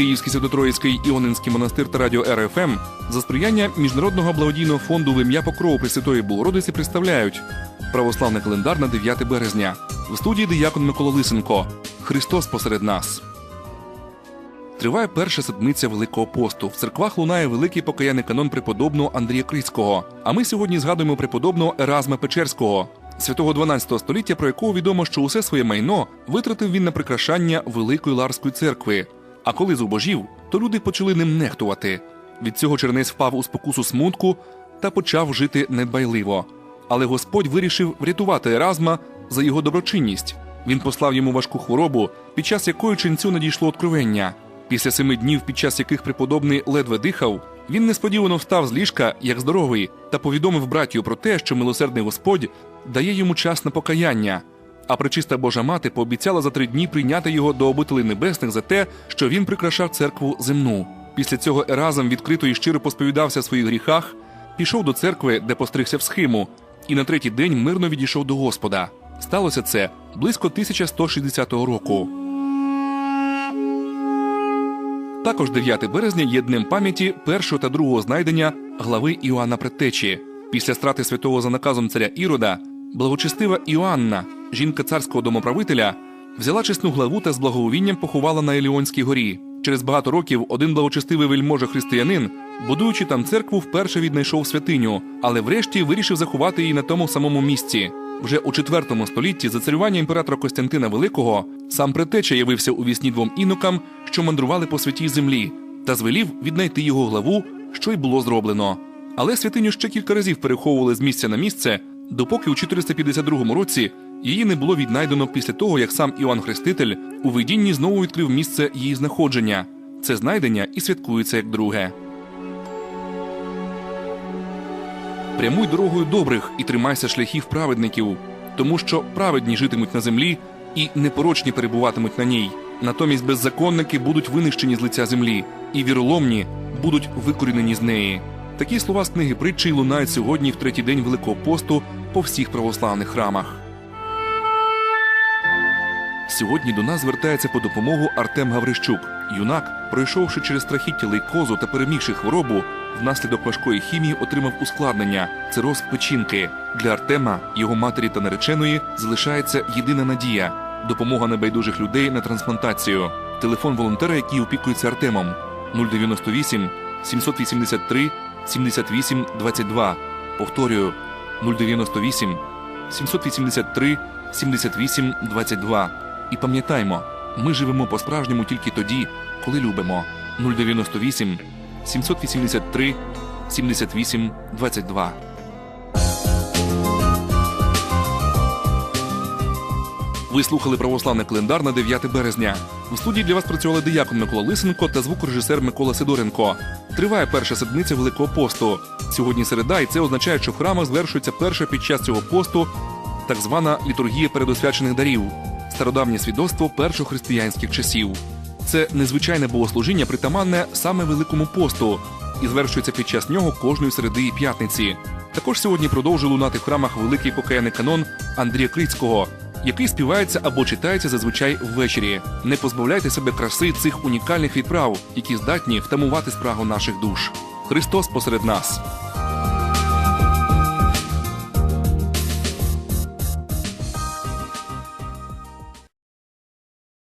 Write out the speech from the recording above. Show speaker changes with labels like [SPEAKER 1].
[SPEAKER 1] Київський Святотроїцький Іонинський монастир та радіо РФМ за сприяння Міжнародного благодійного фонду в ім'я Покрову Пресвятої Богородиці представляють православний календар на 9 березня. В студії диякон Микола Лисенко. Христос посеред нас. Триває перша седмиця Великого посту. В церквах лунає великий покаянний канон преподобного Андрія Крицького. А ми сьогодні згадуємо преподобного Еразма Печерського, святого 12 століття, про якого відомо, що усе своє майно витратив він на прикрашання Великої Ларської церкви. А коли зубожів, то люди почали ним нехтувати. Від цього чернець впав у спокусу смутку та почав жити недбайливо. Але Господь вирішив врятувати Еразма за його доброчинність. Він послав йому важку хворобу, під час якої ченцю надійшло откровення. Після семи днів, під час яких преподобний ледве дихав, він несподівано встав з ліжка як здоровий та повідомив братію про те, що милосердний Господь дає йому час на покаяння. А пречиста Божа мати пообіцяла за три дні прийняти його до обителей небесних за те, що він прикрашав церкву земну. Після цього Еразм відкрито і щиро посповідався в своїх гріхах, пішов до церкви, де постригся в схиму, і на третій день мирно відійшов до Господа. Сталося це близько 1160 року. Також 9 березня є днем пам'яті першого та другого знайдення глави Іоанна Предтечі. Після страти святого за наказом царя Ірода, благочестива Іоанна, жінка царського домоправителя, взяла чесну главу та з благовінням поховала на Еліонській горі. Через багато років один благочестивий вельможа християнин, будуючи там церкву, вперше віднайшов святиню, але врешті вирішив заховати її на тому самому місці. Вже у IV столітті за царювання імператора Костянтина Великого сам предтеча явився у вісні двом інокам, що мандрували по святій землі, та звелів віднайти його главу, що й було зроблено. Але святиню ще кілька разів переховували з місця на місце, допоки у 452 році її не було віднайдено після того, як сам Іоанн Хреститель у видінні знову відкрив місце її знаходження. Це знайдення і святкується як друге. Прямуй дорогою добрих і тримайся шляхів праведників, тому що праведні житимуть на землі і непорочні перебуватимуть на ній. Натомість беззаконники будуть винищені з лиця землі, і віроломні будуть викорінені з неї. Такі слова з книги притчі лунають сьогодні в третій день Великого посту по всіх православних храмах. Сьогодні до нас звертається по допомогу Артем Гаврищук. Юнак, пройшовши через страхіття лейкозу та перемігши хворобу, внаслідок важкої хімії отримав ускладнення цироз печінки. Для Артема, його матері та нареченої залишається єдина надія допомога небайдужих людей на трансплантацію. Телефон волонтера, який опікується Артемом 098 783 78 22. Повторюю 098 783 78 22. І пам'ятаймо, ми живемо по-справжньому тільки тоді, коли любимо. 098 783 78 22. Ви слухали православний календар на 9 березня. У студії для вас працювали диякон Микола Лисенко та звукорежисер Микола Сидоренко. Триває перша седмиця Великого посту. Сьогодні середа, і це означає, що в храмах звершується перша під час цього посту так звана літургія передосвячених дарів стародавнє свідоцтво першохристиянських часів. Це незвичайне богослужіння, притаманне саме Великому посту, і звершується під час нього кожної середи і п'ятниці. Також сьогодні продовжує лунати в храмах великий покаяний канон Андрія Крицького, який співається або читається зазвичай ввечері. Не позбавляйте себе краси цих унікальних відправ, які здатні втамувати спрагу наших душ. Христос посеред нас.